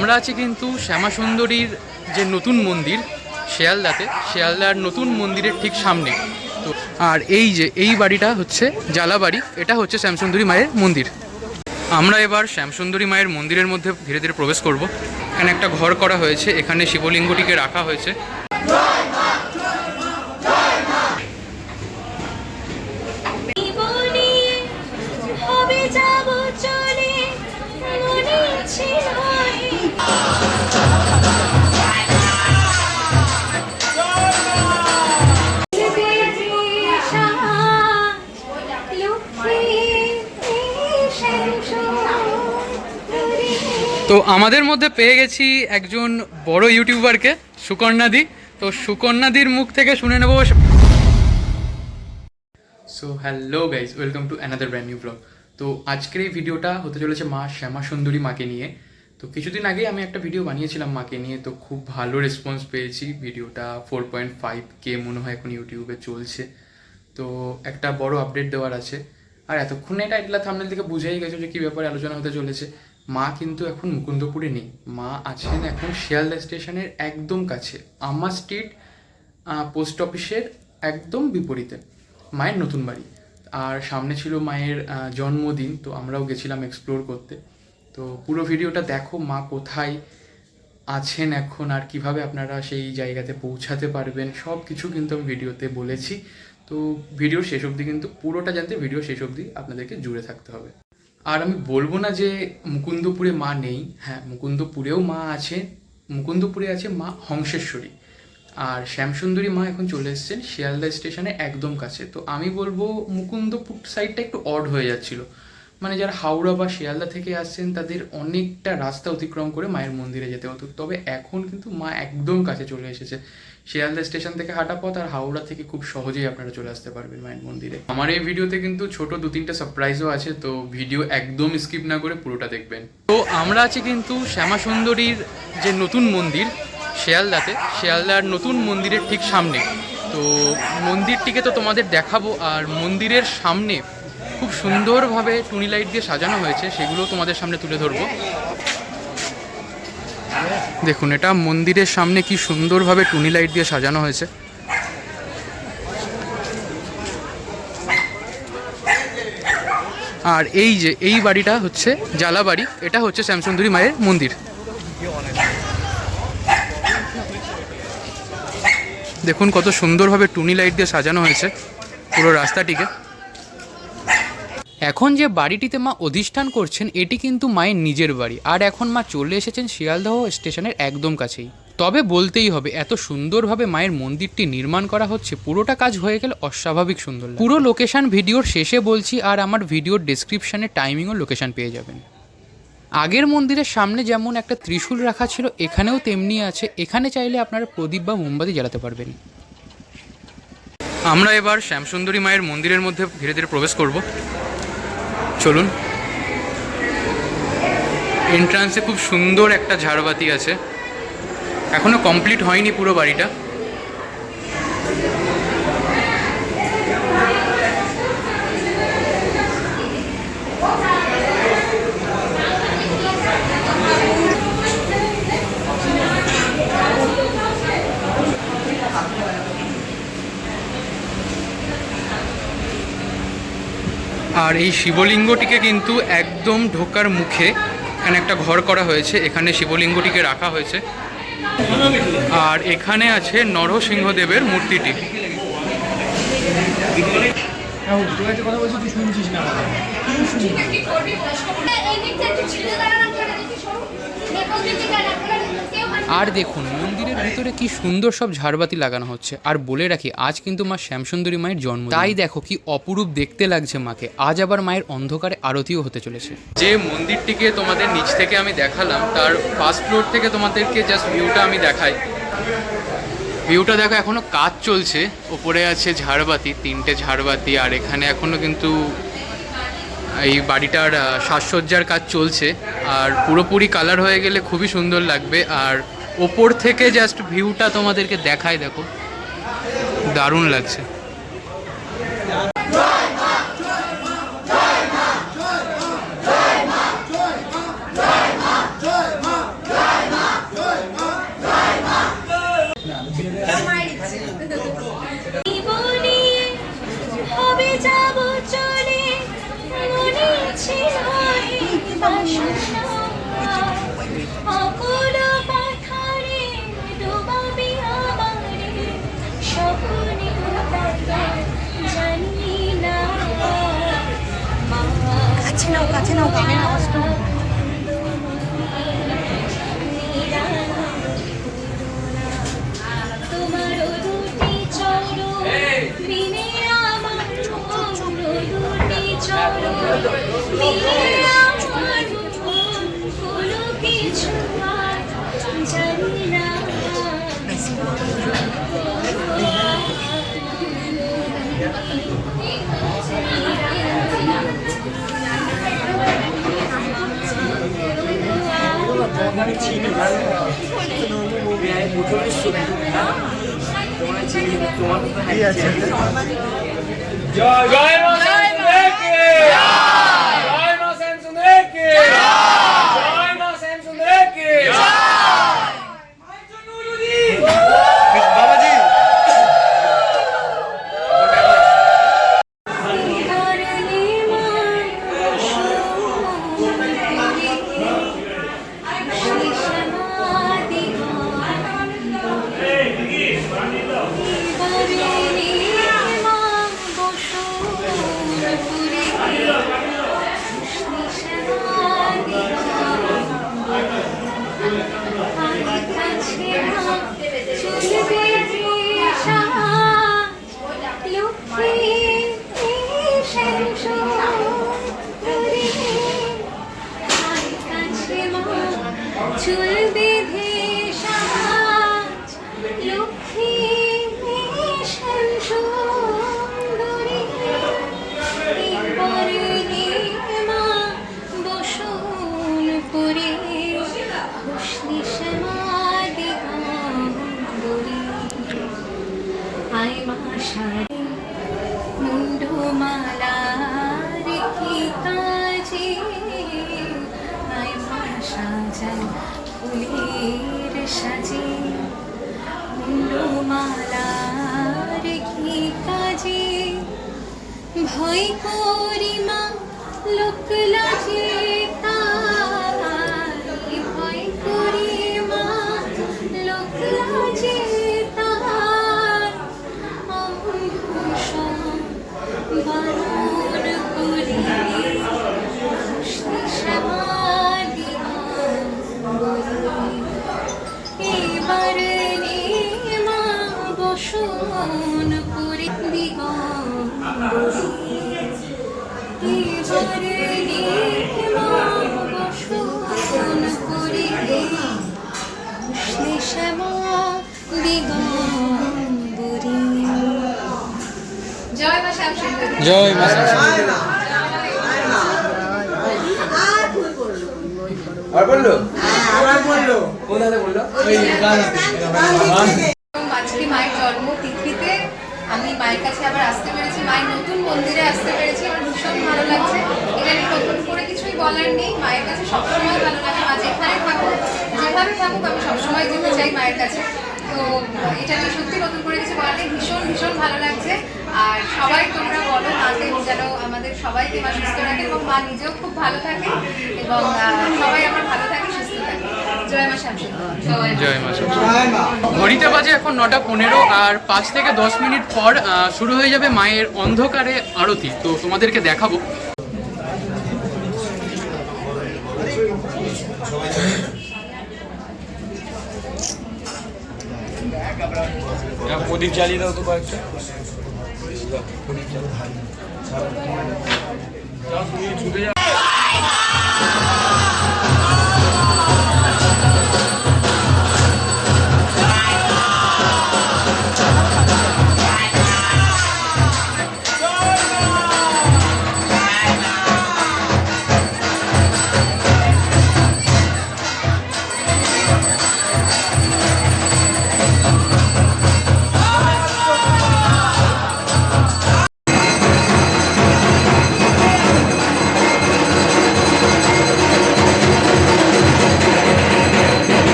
আমরা আছি কিন্তু শ্যামা সুন্দরীর যে নতুন মন্দির, শেয়ালদাতে, শেয়ালদার নতুন মন্দিরের ঠিক সামনে। তো আর এই যে, এই বাড়িটা হচ্ছে জালাবাড়ি এটা হচ্ছে শ্যামসুন্দরী মায়ের মন্দির। আমরা এবার শ্যামসুন্দরী মায়ের মন্দিরের মধ্যে ধীরে ধীরে প্রবেশ করব। এখানে একটা ঘর করা হয়েছে, এখানে শিবলিঙ্গটিকে রাখা হয়েছে। তো আমাদের মধ্যে পেয়ে গেছি একজন বড় ইউটিউবারকে সুকন্যাদি তো সুকন্যাদির মুখ থেকে শুনে নেব। So hello guys welcome to another brand new blog তো আজকের এই ভিডিওটা হতে চলেছে মা শ্যামা সুন্দরী মাকে নিয়ে। তো কিছুদিন আগেই আমি একটা ভিডিও বানিয়েছিলাম মাকে নিয়ে। তো খুব ভালো রেসপন্স পেয়েছি। ভিডিওটা ফোর পয়েন্ট ফাইভ কে মনে হয় এখন ইউটিউবে চলছে। তো একটা বড় আপডেট দেওয়ার আছে। আর এতক্ষণে টাইটলা থামনেল থেকে বুঝেই গেছো যে কী ব্যাপারে আলোচনা হতে চলেছে। মা কিন্তু এখন মুকুন্দপুরে নেই। মা আছেন এখন শিয়ালদা স্টেশনের একদম কাছে। আমা স্ট্রিট পোস্ট অফিসের একদম বিপরীতে। মায়ের নতুন বাড়ি। আর সামনে ছিল মায়ের জন্মদিন, তো আমরাও গেছিলাম এক্সপ্লোর করতে। তো পুরো ভিডিওটা দেখো, মা কোথায় আছেন এখন, আর কীভাবে আপনারা সেই জায়গাতে পৌঁছাতে পারবেন সব কিছু কিন্তু আমি ভিডিওতে বলেছি। তো ভিডিওর শেষ অবধি কিন্তু, পুরোটা জানতে ভিডিও শেষ অবধি আপনাদেরকে জুড়ে থাকতে হবে। আর আমি বলব না যে মুকুন্দপুরে মা নেই হ্যাঁ মুকুন্দপুরেও মা আছে, মুকুন্দপুরে আছে মা হংসেশ্বরী। আর শ্যামসুন্দরী মা এখন চলে এসেছেন শিয়ালদা স্টেশনে একদম কাছে। তো আমি বলব মুকুন্দপুর সাইডটা একটু অড হয়ে যাচ্ছিল। মানে যারা হাওড়া বা শিয়ালদা থেকে আসছেন, তাদের অনেকটা রাস্তা অতিক্রম করে মায়ের মন্দিরে যেতে হতো। তবে এখন কিন্তু মা একদম কাছে চলে এসেছে। শিয়ালদা স্টেশন থেকে হাঁটা পথ আর হাওড়া থেকে খুব সহজেই আপনারা চলে আসতে পারবেন মায়ের মন্দিরে। আমার এই ভিডিওতে কিন্তু ছোট দু তিনটা সারপ্রাইজও আছে, তো ভিডিও একদম স্কিপ না করে পুরোটা দেখবেন। তো আমরা আছি কিন্তু শ্যামা সুন্দরীর যে নতুন মন্দির, শিয়ালদাতে। শিয়ালদার নতুন মন্দিরের ঠিক সামনে। তো মন্দিরটিকে তো তোমাদের দেখাবো, আর মন্দিরের সামনে খুব সুন্দরভাবে টুনি লাইট দিয়ে সাজানো হয়েছে, সেগুলো তোমাদের সামনে তুলে ধরবো। দেখুন, এটা মন্দিরের সামনে কি সুন্দরভাবে টুনি লাইট দিয়ে সাজানো হয়েছে। আর এই যে, এই বাড়িটা হচ্ছে জালা বাড়ি এটা হচ্ছে শ্যামসুন্দরী মায়ের মন্দির। দেখুন, কত সুন্দরভাবে টুনি লাইট দিয়ে সাজানো হয়েছে পুরো রাস্তাটিকে। এখন যে বাড়িটিতে মা অধিষ্ঠান করছেন, এটি কিন্তু মায়ের নিজের বাড়ি। আর এখন মা চলে এসেছেন শিয়ালদহ স্টেশনের একদম কাছেই। তবে বলতেই হবে, এত সুন্দরভাবে মায়ের মন্দিরটি নির্মাণ করা হচ্ছে, পুরোটা কাজ হয়ে গেলে অস্বাভাবিক সুন্দর পুরো লোকেশন ভিডিওর শেষে বলছি, আর আমার ভিডিওর ডেসক্রিপশনে টাইমিং ও লোকেশন পেয়ে যাবেন। আগের মন্দিরের সামনে যেমন একটা ত্রিশূল রাখা ছিল, এখানেও তেমনি আছে। এখানে চাইলে আপনারা প্রদীপ বা মোমবাতি জ্বালাতে পারবেন। আমরা এবার শ্যামসুন্দরী মায়ের মন্দিরের মধ্যে ধীরে ধীরে প্রবেশ করব। চলুন। এন্ট্রান্সে খুব সুন্দর একটা ঝাড়বাতি আছে। এখনও কমপ্লিট হয়নি পুরো বাড়িটা। এই শিবলিঙ্গটিকে কিন্তু একদম ঢোকার মুখে এখানে একটা ঘর করা হয়েছে, এখানে শিবলিঙ্গটিকে রাখা হয়েছে। আর এখানে আছে নরসিংহদেবের মূর্তিটি। আর দেখুন, মন্দিরের ভিতরে কি সুন্দর সব ঝাড়বাতি লাগানো হচ্ছে। আর বলে রাখি, আজ কিন্তু মা শ্যামসুন্দরী মায়ের জন্ম তাই দেখো কি অপরূপ দেখতে লাগছে মাকে। আজ আবার মায়ের অন্ধকারে আরতিও হতে চলেছে। যে মন্দিরটিকে তোমাদের নিচ থেকে আমি দেখালাম, তার ফার্স্ট ফ্লোর থেকে তোমাদেরকে জাস্ট ভিউটা আমি দেখাই। ভিউটা দেখো, এখনও কাজ চলছে। ওপরে আছে ঝাড়বাতি, তিনটে ঝাড়বাতি, আর এখানে এখনও কিন্তু এই বাড়িটার সাজসজ্জার কাজ চলছে। আর পুরোপুরি কালার হয়ে গেলে খুবই সুন্দর লাগবে। আর ওপর থেকে জাস্ট ভিউটা তোমাদেরকে দেখায় দেখো। দারুণ লাগছে। কাছে নাও কাছে নাও গানের আওয়াজটা Thank you. আর জানি না তোমাকে চিনি ভালো মুভি আমি প্রথমে শুনি তোমার চিনি তোমার তো হারিয়েছে জয় জয় মা শ্যামসুন্দরকে জয় মা শ্যামসুন্দরকে জয় মা শ্যামসুন্দরকে চুল জয় মা শ্যাম জয় মা আর বলল? আবার বলল। কোথাতে বলল? ওই আজকে মায়ের জন্মতিথিতে আমি মায়ের কাছে আবার আসতে পেরেছি। মায়ের নতুন মন্দিরে আসতে পেরেছি। আমার ভীষণ ভালো লাগছে। এখানে নতুন করে কিছুই বলার নেই। মায়ের কাছে সবসময় ভালো লাগে। মা যেখানে থাকুক যেভাবে থাকুক আমি সবসময় যেতে চাই মায়ের কাছে। তো এটা নিয়ে সত্যি নতুন করে কিছু নেই ভীষণ ভীষণ ভালো লাগছে। আর সবাই তোমরা বলো মাকে যেন আমাদের সবাইকে মা সুস্থ রাখে এবং মা নিজেও খুব ভালো থাকে এবং সবাই আমার ভালো থাকে সুস্থ থাকে। ঘড়িতে বাজে এখন নটা পনেরো আর পাঁচ থেকে দশ মিনিট পর শুরু হয়ে যাবে মায়ের অন্ধকারে আরতি। তো তোমাদেরকে দেখাবো। প্রদীপ জ্বালিয়ে দাও তো কয়েকটা। প্রদীপ জ্বালিয়ে ছুটে যাও।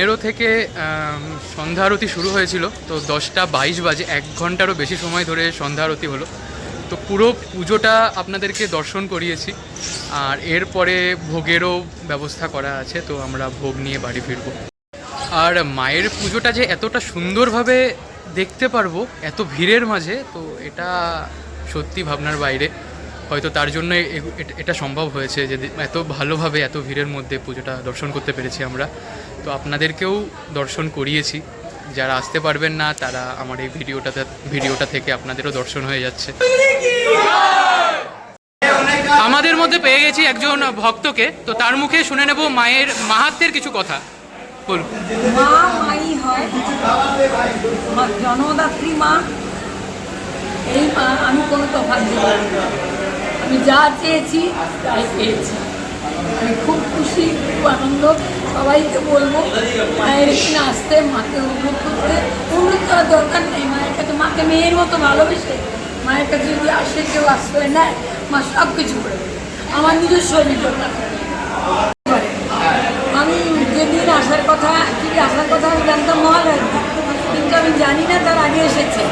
পনেরো থেকে সন্ধ্যা আরতি শুরু হয়েছিল, তো দশটা বাইশ বাজে, এক ঘন্টারও বেশি সময় ধরে সন্ধ্যা আরতি হলো। তো পুরো পুজোটা আপনাদেরকে দর্শন করিয়েছি, আর এরপরে ভোগেরও ব্যবস্থা করা আছে, তো আমরা ভোগ নিয়ে বাড়ি ফিরবো। আর মায়ের পুজোটা যে এতটা সুন্দরভাবে দেখতে পারব, এত ভিড়ের মাঝে, তো এটা সত্যি ভাবনার বাইরে। হয়তো তার জন্য এটা সম্ভব হয়েছে, যে এত ভালোভাবে, এত ভিড়ের মধ্যে পুজোটা দর্শন করতে পেরেছি আমরা। তো আপনাদেরকেও দর্শন করিয়েছি। যারা আসতে পারবেন না, তারা আমার এই ভিডিওটাতে, ভিডিওটা থেকে আপনাদেরও দর্শন হয়ে যাচ্ছে। আমাদের মধ্যে পেয়ে গেছি একজন ভক্তকে, তো তার মুখে শুনে নেব মায়ের মাহাত্মের কিছু কথা। বলুন। মা, মাই হয়, মা এই মা, আমি কোনো তফাৎ আমি যা চেয়েছি, তাই পেয়েছি। আমি খুব খুশি, খুব আনন্দ। সবাইকে বলব, মায়ের এখানে আসতে, মাকে অনুরোধ করে অনুরোধ করার দরকার নেই, মায়ের কাছে, মাকে মেয়ের মতো ভালোবেসে মায়ের কাছে যদি আসে, কেউ আশ্রয় নেয়, মা সব কিছু করে আমার নিজস্ব অভিজ্ঞতা। আমি যেদিন আসার কথা অ্যাকচুয়ালি আসার কথা আমি জানতাম মহালয়ার কিন্তু আমি জানি না তার আগে এসেছে।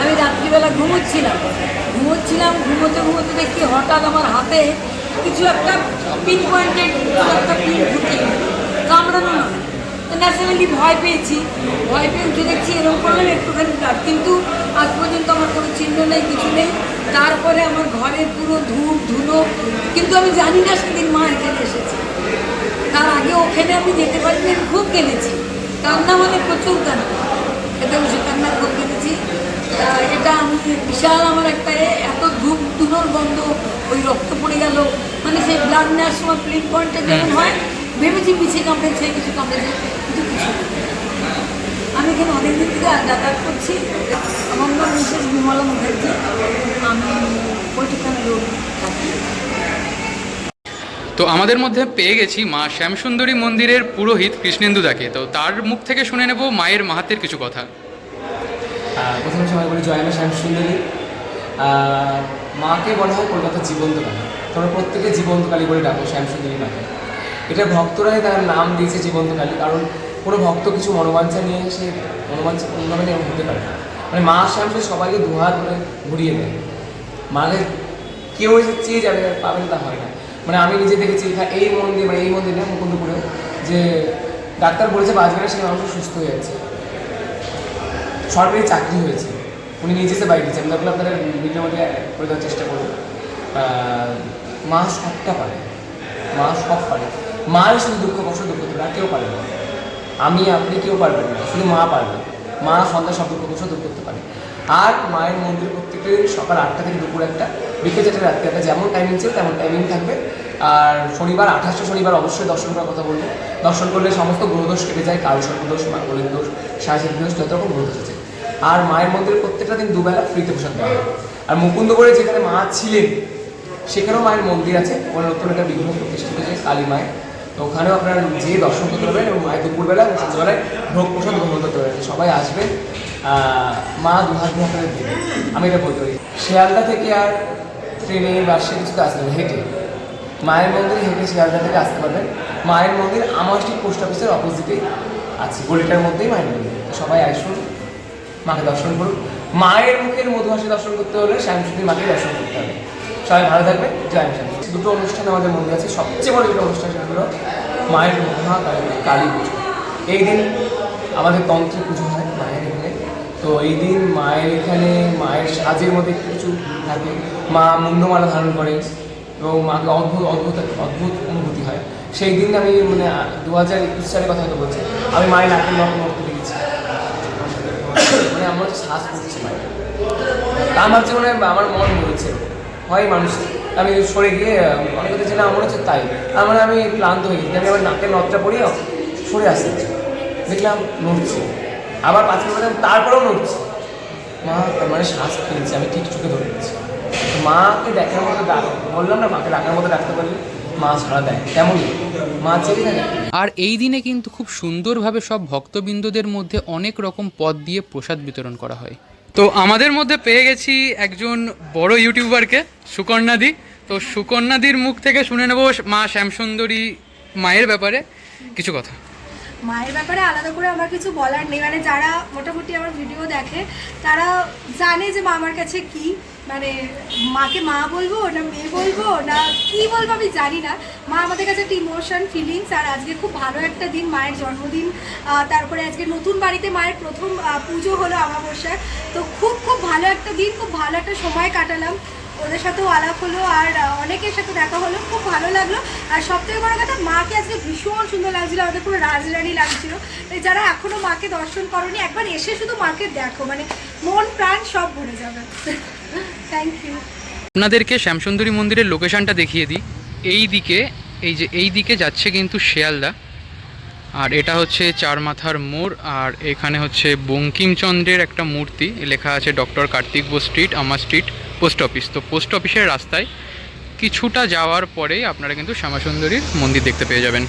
আমি রাত্রিবেলা ঘুমোচ্ছিলাম। ঘুমোচ্ছিলাম, ঘুমোতে ঘুমোতে দেখি হঠাৎ আমার হাতে কিছু একটা পিন পয়েন্টেড একটা পিন ঢুকে কামড়ানো না। ন্যাচারালি ভয় পেয়েছি। ভয় পেয়ে উঠে দেখছি এরকম করলাম একটুখানি কাট কিন্তু আজ পর্যন্ত আমার কোনো চিহ্ন নেই, কিছু নেই। তারপরে আমার ঘরের পুরো ধূপ, ধুলো, কিন্তু আমি জানি না সেদিন মা এখানে এসেছে। তার আগে ওখানে আমি যেতে পারিনি, আমি খুব কেঁদেছি। কান্না মানে প্রচুর কান্না। খেতে বসে কান্না, খুব কেঁদেছি। এটা আমি বিশাল আমার একটা এত ধূপ ধুনোর গন্ধ ওই রক্ত পড়ে গেল। মানে সেই ব্লাড নেওয়ার সময় প্লিন পয়েন্টে যেমন হয় ভেবেছি পিছিয়ে কামড়েছে কিছু কামড়েছে কিন্তু কিছু আমি এখানে অনেকদিন থেকে যাতায়াত করছি। আমার নাম মিসেস বিমলা মুখার্জি। আমি বৈঠকখানা রোড থাকি। তো আমাদের মধ্যে পেয়ে গেছি মা শ্যামসুন্দরী মন্দিরের পুরোহিত কৃষ্ণেন্দু দাকে। তো তার মুখ থেকে শুনে নেব মায়ের মাহাত্মের কিছু কথা। প্রথমে সবাই বলি জয় মা শ্যামসুন্দরী। মাকে বলা হয় কলকাতার জীবন্তকালী তোমরা প্রত্যেকে জীবন্ত কালী বলে ডাকো, শ্যামসুন্দরী মাকে। এটা ভক্তরাই তার নাম দিয়েছে জীবন্ত কালী, কারণ কোনো ভক্ত কিছু মনোবাঞ্ছা নিয়ে সে মনোবাঞ্ছা অন্যভাবে নিয়ে হতে পারে না। মানে মা শ্যামসুন্দরী সবাইকে দুহাত করে ঘুরিয়ে দেয়। মাকে কেউ এসে চেয়ে যাবে, পাবে না তা হয় না। মানে আমি নিজে দেখেছি এখা- এই মন্দির বা এই মন্দিরে মুকুন্দপুরেও যে ডাক্তার বলেছে, পাঁচ মিনিট সেই মানুষ সুস্থ হয়ে যাচ্ছে। সরকারি চাকরি হয়েছে। উনি নিজে সে বাইরে দিয়েছেন তারপরে আপনারা ভিডিওর মধ্যে করে দেওয়ার চেষ্টা করুন। মা সবটা পারে মা সব পারে। মায়ের শুধু দুঃখ কষ্ট দুঃখ আর কেউ পারে না। আমি, আপনি কেউ পারবেন না, শুধু মা পারবে মা, সন্তান সব দুঃখ কষ্ট দূর করতে পারে। আর মায়ের মন্দির প্রত্যেকটা দিন সকাল আটটা থেকে দুপুর একটা, বিকেল চারটে রাত্রি একটা, যেমন টাইমিং ছিল তেমন টাইমিং থাকবে। আর শনিবার আঠাশটা শনিবার অবশ্যই দর্শন করার কথা বলব। দর্শন করলে সমস্ত গ্রহদোষ কেটে যায়, কাল সর্পদোষ মাঙ্গলিক দোষ সাংসারিক দোষ, যত রকম গ্রহদোষ আছে। আর মায়ের মন্দিরে প্রত্যেকটা দিন দুবেলা ফ্রিতে প্রসাদ দেওয়া হয়। আর মুকুন্দপুরে যেখানে মা ছিলেন, সেখানেও মায়ের মন্দির আছে। ওখানে নতুন একটা বিগ্রহ প্রতিষ্ঠিত হয়েছে কালী মায়ের। তো ওখানেও আপনারা যেয়ে দর্শন করতে পারবেন এবং মায়ের দুপুরবেলা এবং সন্ধ্যাবেলায় ভোগ প্রসাদ গ্রহণ করতে পারবেন। সবাই আসবেন মা দুহাত আপনাদের দেবে। আমি এটা বলতে পারি। শিয়ালদা থেকে আর ট্রেনে, বাসে কিছুতে আসতে হবে হেঁটে। মায়ের মন্দির হেঁটে শিয়ালদা থেকে আসতে পারবেন। মায়ের মন্দির আমার ঠিক পোস্ট অফিসের অপোজিটে আছে। গলিটার মধ্যেই মায়ের মন্দির। সবাই আসুন। মাকে দর্শন করুন মায়ের মুখের মধুহাসি দর্শন করতে হলে শ্যামসুন্দরী মাকে দর্শন করতে হবে। সবাই ভালো থাকবে জয় শ্যাম দুটো অনুষ্ঠান আমাদের মন্দির আছে সবচেয়ে বড় যেটা অনুষ্ঠান সেটা হলো মায়ের মহা কালী- পুজো। এই দিন আমাদের তন্ত্রে পুজো হয় মায়ের এখানে। তো এই দিন মায়ের এখানে মায়ের সাজের মধ্যে একটু কিছু থাকে। মা মুন্ডমালা ধারণ করে এবং মাকে অদ্ভুত অদ্ভুত অদ্ভুত অনুভূতি হয়। সেই দিন আমি মানে দু হাজার একুশ সালের কথা হয়তো বলছি। আমি মায়ের নাকের নখ নড়তে দেখেছি মানে আমার হচ্ছে শ্বাস মায়ের তা আমার মানে আমার মন বলছে, হয় মানুষ, আমি সরে গিয়ে অনেক কথা না আমার হচ্ছে তাই। তার মানে আমি ক্লান্ত হয়ে গেছি, আমি আমার নাকের নখটা পরিয়ে সরে আসতে দেখলাম নড়ছে। আবার পাঁচ মিনিট তারপরেও নড়ছে। মা মানে শ্বাস ফেলছে, আমি ঠিক চোখে ধরে নিচ্ছি। মাকে দেখার মতো বললাম না মাকে ডাকার মতো ডাকতে পারলে? মা সাড়া দেয়। তেমনই। মা চেয়ে থাকে। আর এই দিনে কিন্তু খুব সুন্দরভাবে সব ভক্তবৃন্দদের মধ্যে অনেক রকম পদ দিয়ে প্রসাদ বিতরণ করা হয়। তো আমাদের মধ্যে পেয়ে গেছি একজন বড় ইউটিউবারকে সুকন্যাদি তো সুকন্যাদির মুখ থেকে শুনে নেব মা শ্যামসুন্দরী মায়ের ব্যাপারে কিছু কথা। মায়ের ব্যাপারে আলাদা করে আমার কিছু বলার নেই। মানে যারা মোটামুটি আমার ভিডিও দেখে তারা জানে যে মা আমার কাছে কি। মানে মাকে মা বলব না মেয়ে বলব না কি বলব আমি জানি না। মা আমাদের কাছে একটা ইমোশন ফিলিংস আর আজকে খুব ভালো একটা দিন, মায়ের জন্মদিন। তারপরে আজকে নতুন বাড়িতে মায়ের প্রথম পুজো হলো আমাবস্যায় তো খুব খুব ভালো একটা দিন, খুব ভালো একটা সময় কাটালাম। ওদের সাথেও আলাপ হলো আর অনেকের সাথে দেখা হলো, খুব ভালো লাগল। আর সব থেকে বড় কথা, মাকে আজকে ভীষণ সুন্দর লাগছিল, আমাদের পুরো রাজরানী লাগছিল। যারা এখনও মাকে দর্শন করনি, একবার এসে শুধু মাকে দেখো মানে মন প্রাণ সব ভরে যাবে। আপনাদেরকে শ্যামসুন্দরী মন্দিরের লোকেশনটা দেখিয়ে দিই। এই দিকে, এই যে, এই দিকে যাচ্ছে কিন্তু শিয়ালদা। আর এটা হচ্ছে চার মাথার মোড়, আর এখানে হচ্ছে বঙ্কিমচন্দ্রের একটা মূর্তি। লেখা আছে ডক্টর কার্তিক বোস স্ট্রিট, আমার স্ট্রিট, পোস্ট অফিস। তো পোস্ট অফিসের রাস্তায় কিছুটা যাওয়ার পরেই আপনারা কিন্তু শ্যামাসুন্দরীর মন্দির দেখতে পেয়ে যাবেন।